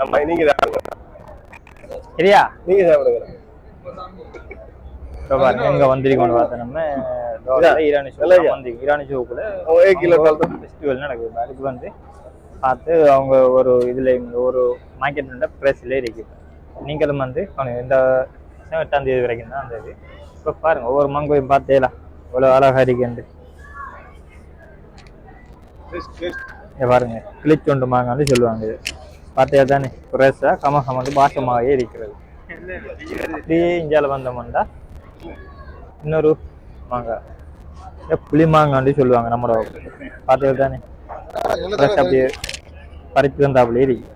ஆமா நீங்க சாப்பிடுங்க சரியா? நீங்க சாப்பிடுங்க பாருங்க எங்க வந்திருக்கோம்னு பார்த்தா நம்ம? ஈரானி ஷோ? வந்து ஈரானி ஷோக்குள்ள ஒரு கிலோ ஃபெஸ்டிவல் நடக்குது அதுக்கு வந்து பார்த்து அவங்க ஒரு இதுல இங்க ஒரு மார்க்கெட் ப்ரெஸ்ல இருக்கு. நீங்களும் வந்து இந்த எட்டாம் தேதி வரைக்கும் தான் அந்த இது. இப்போ பாருங்க ஒவ்வொரு மங்கையும் பார்த்தேலாம் இவ்வளோ அழகா இருக்குண்டு இங்க பாருங்க கிளிச்சொண்டு மாங்கான்னு சொல்லுவாங்க இது. பார்த்தே தானே? ஃப்ரெஷ்ஷாக கம கமந்து பாசமாகவே இருக்கிறது. அப்படியே இந்தியாவில் வந்தோம்னா இன்னொரு மாங்காய் இந்த புளி மாங்கான்னு சொல்லுவாங்க நம்மளோட பார்த்தே தானே? ஃப்ரெஷ் அப்படியே பறித்து வந்தாப்புல இருக்கு.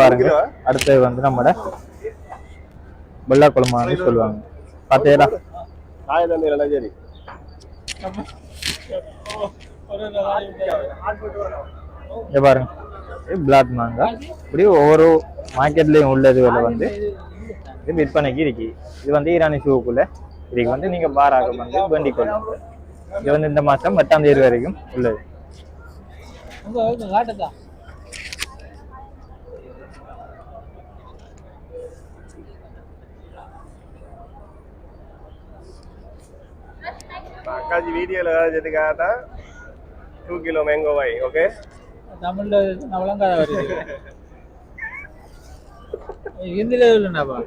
பாருங்க அடுத்தது வந்து நம்மட வெள்ளா குழம்பான்னு சொல்லுவாங்க பார்த்தேடா இங்கே பாருங்க. இது பிளாக் மாங்காய் இப்படி ஒவ்வொரு மார்க்கெட்லேயும் உள்ளது வந்து. இது விற்பனைக்கு இருக்கு இது வந்து ஈரானி சூவுக்குள்ள. இதுக்கு வந்து நீங்கள் பாராக வந்து வேண்டிக் கொள்ளுங்க இது வந்து இந்த மாதம் எட்டாம் தேதி வரைக்கும் உள்ளது. அக்காஜி வீடியோல ஏதாவது காட்டா டூ கிலோ மேங்கோ வாய் ஓகே தமிழ்ல நான் விளங்காத வருது? ஹிந்தில இல்லைனாப்பா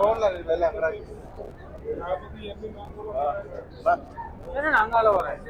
ஓன்ல அங்கால வரேன்